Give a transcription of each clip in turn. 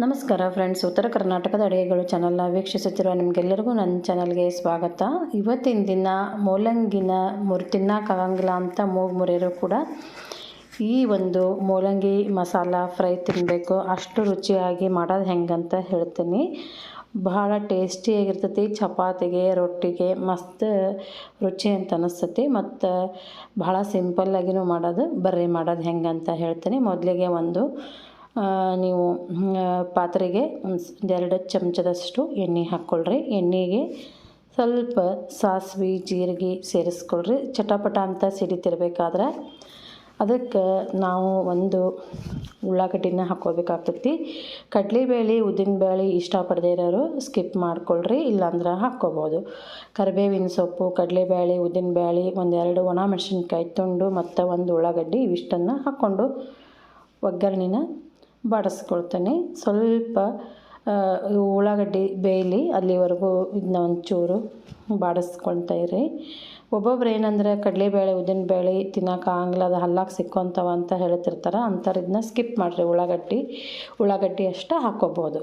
ನಮಸ್ಕಾರ ಫ್ರೆಂಡ್ಸ್ ಉತ್ತರ ಕರ್ನಾಟಕದ ಅಡುಗೆಗಳು ಚಾನಲ್ನ ವೀಕ್ಷಿಸುತ್ತಿರುವ ನಿಮಗೆಲ್ಲರಿಗೂ ನನ್ನ ಚಾನಲ್ಗೆ ಸ್ವಾಗತ. ಇವತ್ತಿನ ದಿನ ಮೂಲಂಗಿನ ಮುರಿ, ತಿನ್ನೋಕ್ಕಾಗಂಗಿಲ್ಲ ಅಂತ ಮೂಗು ಮುರಿಯರು ಕೂಡ ಈ ಒಂದು ಮೂಲಂಗಿ ಮಸಾಲ ಫ್ರೈ ತಿನ್ನಬೇಕು ಅಷ್ಟು ರುಚಿಯಾಗಿ ಮಾಡೋದು ಹೆಂಗಂತ ಹೇಳ್ತೀನಿ. ಬಹಳ ಟೇಸ್ಟಿಯಾಗಿರ್ತೈತಿ ಚಪಾತಿಗೆ, ರೊಟ್ಟಿಗೆ, ಮಸ್ತ್ ರುಚಿ ಅಂತ ಅನಿಸ್ತತಿ. ಮತ್ತು ಬಹಳ ಸಿಂಪಲ್ಲಾಗಿನೂ ಮಾಡೋದು, ಬರ್ರಿ ಮಾಡೋದು ಹೆಂಗಂತ ಹೇಳ್ತೀನಿ. ಮೊದಲಿಗೆ ಒಂದು ನೀವು ಪಾತ್ರೆಗೆ ಒಂದು ಎರಡು ಚಮಚದಷ್ಟು ಎಣ್ಣೆ ಹಾಕ್ಕೊಳ್ರಿ. ಎಣ್ಣೆಗೆ ಸ್ವಲ್ಪ ಸಾಸಿವೆ, ಜೀರಿಗೆ ಸೇರಿಸ್ಕೊಳ್ರಿ. ಚಟಪಟ ಅಂತ ಸಿಡಿತಿರ್ಬೇಕಾದ್ರೆ ಅದಕ್ಕೆ ನಾವು ಒಂದು ಉಳ್ಳಾಗಡ್ಡಿನ ಹಾಕ್ಕೋಬೇಕಾಗ್ತೈತಿ ಕಡಲೆಬೇಳೆ, ಉದ್ದಿನಬೇಳೆ ಇಷ್ಟಪಡದೇ ಇರೋರು ಸ್ಕಿಪ್ ಮಾಡ್ಕೊಳ್ರಿ, ಇಲ್ಲಾಂದ್ರೆ ಹಾಕ್ಕೋಬೋದು. ಕರಿಬೇವಿನ ಸೊಪ್ಪು, ಕಡಲೆಬೇಳೆ, ಉದ್ದಿನಬೇಳೆ, ಒಂದೆರಡು ಒಣ ಮೆಣಸಿನ್ಕಾಯಿ ತುಂಡು ಮತ್ತು ಒಂದು ಉಳ್ಳಾಗಡ್ಡಿ ಇವಿಷ್ಟನ್ನು ಹಾಕ್ಕೊಂಡು ಒಗ್ಗರಣೆನ ಬಾಡಿಸ್ಕೊಳ್ತೇನೆ. ಸ್ವಲ್ಪ ಉಳ್ಳಾಗಡ್ಡಿ ಬೇಯಲಿ, ಅಲ್ಲಿವರೆಗೂ ಇದನ್ನ ಒಂಚೂರು ಬಾಡಿಸ್ಕೊಳ್ತಾ ಇರಿ. ಒಬ್ಬೊಬ್ರು ಏನಂದ್ರೆ, ಕಡಲೆಬೇಳೆ, ಉದ್ದಿನಬೇಳೆ ತಿನ್ನೋಕೆ ಆಗಲ್ಲ, ಅದು ಹಲ್ಲಾಗಿ ಸಿಕ್ಕೊಂತವ ಅಂತ ಹೇಳ್ತಿರ್ತಾರೆ ಅಂಥವ್ರು ಸ್ಕಿಪ್ ಮಾಡಿರಿ. ಉಳ್ಳಾಗಡ್ಡಿ ಉಳ್ಳಾಗಡ್ಡಿ ಅಷ್ಟೇ ಹಾಕ್ಕೋಬೋದು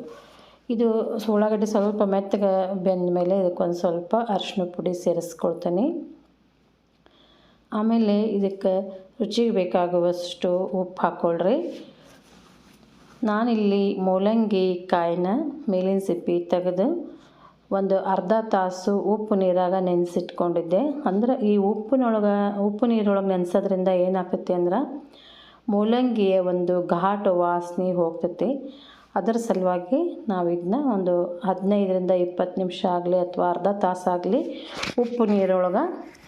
ಇದು ಉಳ್ಳಾಗಡ್ಡಿ ಸ್ವಲ್ಪ ಮೆತ್ತಗೆ ಬೆಂದ ಮೇಲೆ ಇದಕ್ಕೊಂದು ಸ್ವಲ್ಪ ಅರಿಶಿನ ಪುಡಿ ಸೇರಿಸ್ಕೊಳ್ತೀನಿ. ಆಮೇಲೆ ಇದಕ್ಕೆ ರುಚಿಗೆ ಬೇಕಾಗುವಷ್ಟು ಉಪ್ಪು ಹಾಕ್ಕೊಳ್ರಿ ನಾನಿಲ್ಲಿ ಮೂಲಂಗಿ ಕಾಯಿನ ಮೇಲಿನ ಸಿಪ್ಪಿ ತೆಗೆದು ಒಂದು ಅರ್ಧ ತಾಸು ಉಪ್ಪು ನೀರಾಗ ನೆನೆಸಿಟ್ಕೊಂಡಿದ್ದೆ. ಅಂದ್ರೆ ಈ ಉಪ್ಪಿನೊಳಗೆ, ಉಪ್ಪು ನೀರೊಳಗೆ ನೆನೆಸೋದ್ರಿಂದ ಏನಾಗ್ತೈತಿ ಅಂದ್ರೆ ಮೂಲಂಗಿಯ ಒಂದು ಘಾಟ ವಾಸನೆ ಹೋಗ್ತೈತಿ. ಅದರ ಸಲುವಾಗಿ ನಾವು ಇದನ್ನ ಒಂದು ಹದಿನೈದರಿಂದ ಇಪ್ಪತ್ತು ನಿಮಿಷ ಆಗಲಿ ಅಥವಾ ಅರ್ಧ ತಾಸಾಗಲಿ ಉಪ್ಪು ನೀರೊಳಗೆ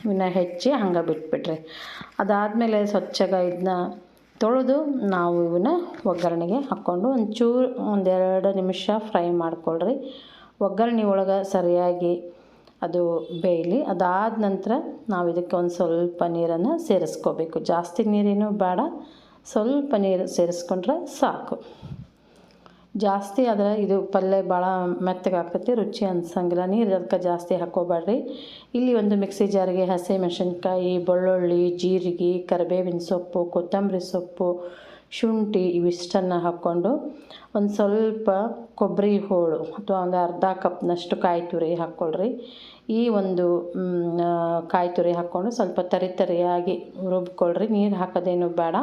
ಇವನ್ನ ಹೆಚ್ಚಿ ಹಂಗೆ ಬಿಟ್ಬಿಟ್ರಿ. ಅದಾದಮೇಲೆ ಸ್ವಚ್ಛಗ ಇದನ್ನ ತೊಳೆದು ನಾವು ಇವನ್ನ ಒಗ್ಗರಣೆಗೆ ಹಾಕ್ಕೊಂಡು ಒಂಚೂರು, ಒಂದೆರಡು ನಿಮಿಷ ಫ್ರೈ ಮಾಡ್ಕೊಳ್ರಿ. ಒಗ್ಗರಣೆ ಒಳಗೆ ಸರಿಯಾಗಿ ಅದು ಬೇಯಲಿ. ಅದಾದ ನಂತರ ನಾವು ಇದಕ್ಕೆ ಒಂದು ಸ್ವಲ್ಪ ನೀರನ್ನು ಸೇರಿಸ್ಕೋಬೇಕು. ಜಾಸ್ತಿ ನೀರೇನು ಬೇಡ. ಸ್ವಲ್ಪ ನೀರು ಸೇರಿಸ್ಕೊಂಡ್ರೆ ಸಾಕು. ಜಾಸ್ತಿ ಆದರೆ ಇದು ಪಲ್ಯ ಭಾಳ ಮೆತ್ತಗೆ ಆಗ್ತೈತಿ, ರುಚಿ ಅನ್ಸಂಗಿಲ್ಲ. ನೀರು ಅದಕ್ಕೆ ಜಾಸ್ತಿ ಹಾಕ್ಕೋಬೇಡ್ರಿ ಇಲ್ಲಿ ಒಂದು ಮಿಕ್ಸಿ ಜಾರಿಗೆ ಹಸಿ ಮೆಣಸಿನ್ಕಾಯಿ, ಬೆಳ್ಳುಳ್ಳಿ, ಜೀರಿಗೆ, ಕರಿಬೇವಿನ ಸೊಪ್ಪು, ಕೊತ್ತಂಬರಿ ಸೊಪ್ಪು, ಶುಂಠಿ ಇವಿಷ್ಟನ್ನು ಹಾಕ್ಕೊಂಡು ಒಂದು ಸ್ವಲ್ಪ ಕೊಬ್ಬರಿ ಹೋಳು ಅಥವಾ ಒಂದು ಅರ್ಧ ಕಪ್ನಷ್ಟು ಕಾಯಿ ತುರಿ ಹಾಕ್ಕೊಳ್ರಿ ಈ ಒಂದು ಕಾಯಿ ತುರಿ ಹಾಕ್ಕೊಂಡು ಸ್ವಲ್ಪ ತರಿ ತರಿಯಾಗಿ ರುಬ್ಕೊಳ್ರಿ. ನೀರು ಹಾಕೋದೇನು ಬೇಡ.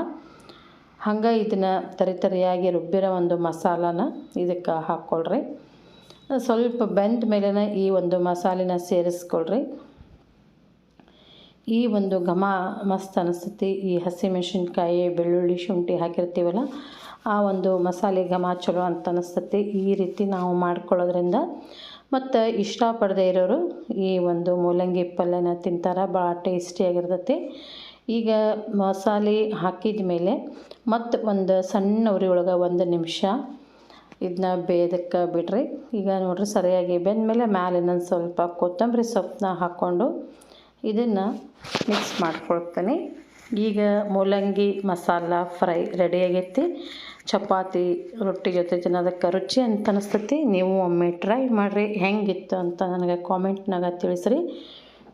ಹಂಗೆ ಇದನ್ನು ತರಿ ತರಿಯಾಗಿ ರುಬ್ಬಿರೋ ಒಂದು ಮಸಾಲಾನ ಇದಕ್ಕೆ ಹಾಕ್ಕೊಳ್ರಿ. ಸ್ವಲ್ಪ ಬೆಂದ ಮೇಲೇ ಈ ಒಂದು ಮಸಾಲೆನ ಸೇರಿಸ್ಕೊಳ್ರಿ. ಈ ಒಂದು ಘಮ ಮಸ್ತ್ ಅನಿಸ್ತೈತಿ. ಈ ಹಸಿಮೆಣಸಿನ್ಕಾಯಿ, ಬೆಳ್ಳುಳ್ಳಿ, ಶುಂಠಿ ಹಾಕಿರ್ತೀವಲ್ಲ, ಆ ಒಂದು ಮಸಾಲೆ ಘಮ ಚಲೋ ಅಂತ ಅನಿಸ್ತೈತಿ. ಈ ರೀತಿ ನಾವು ಮಾಡ್ಕೊಳ್ಳೋದ್ರಿಂದ ಮತ್ತು ಇಷ್ಟಪಡದೇ ಇರೋರು ಈ ಒಂದು ಮೂಲಂಗಿ ಪಲ್ಯನ ತಿಂತಾರೆ ಭಾಳ ಟೇಸ್ಟಿಯಾಗಿರ್ತೈತಿ ಈಗ ಮಸಾಲೆ ಹಾಕಿದ ಮೇಲೆ ಮತ್ತೆ ಒಂದು ಸಣ್ಣ ಉರಿ ಒಳಗೆ ಒಂದು ನಿಮಿಷ ಇದನ್ನ ಬೇದಕ್ಕೆ ಬಿಡ್ರಿ. ಈಗ ನೋಡ್ರಿ ಸರಿಯಾಗಿ ಬೆಂದಮೇಲೆ ಮೇಲೆ ಇನ್ನೊಂದು ಸ್ವಲ್ಪ ಕೊತ್ತಂಬರಿ ಸೊಪ್ಪನ್ನ ಹಾಕ್ಕೊಂಡು ಇದನ್ನು ಮಿಕ್ಸ್ ಮಾಡ್ಕೊಳ್ತೀನಿ. ಈಗ ಮೂಲಂಗಿ ಮಸಾಲ ಫ್ರೈ ರೆಡಿ ಆಗೈತಿ. ಚಪಾತಿ, ರೊಟ್ಟಿ ಜೊತೆ ತಿನ್ನೋದಕ್ಕೆ ರುಚಿ ಅಂತ ಅನಿಸ್ತೈತಿ. ನೀವು ಒಮ್ಮೆ ಟ್ರೈ ಮಾಡಿರಿ. ಹೆಂಗಿತ್ತು ಅಂತ ನನಗೆ ಕಾಮೆಂಟ್ನಾಗ ತಿಳಿಸ್ರಿ.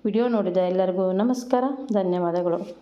ವಿಡಿಯೋ ನೋಡಿದ ಎಲ್ಲರಿಗೂ ನಮಸ್ಕಾರ. ಧನ್ಯವಾದಗಳು.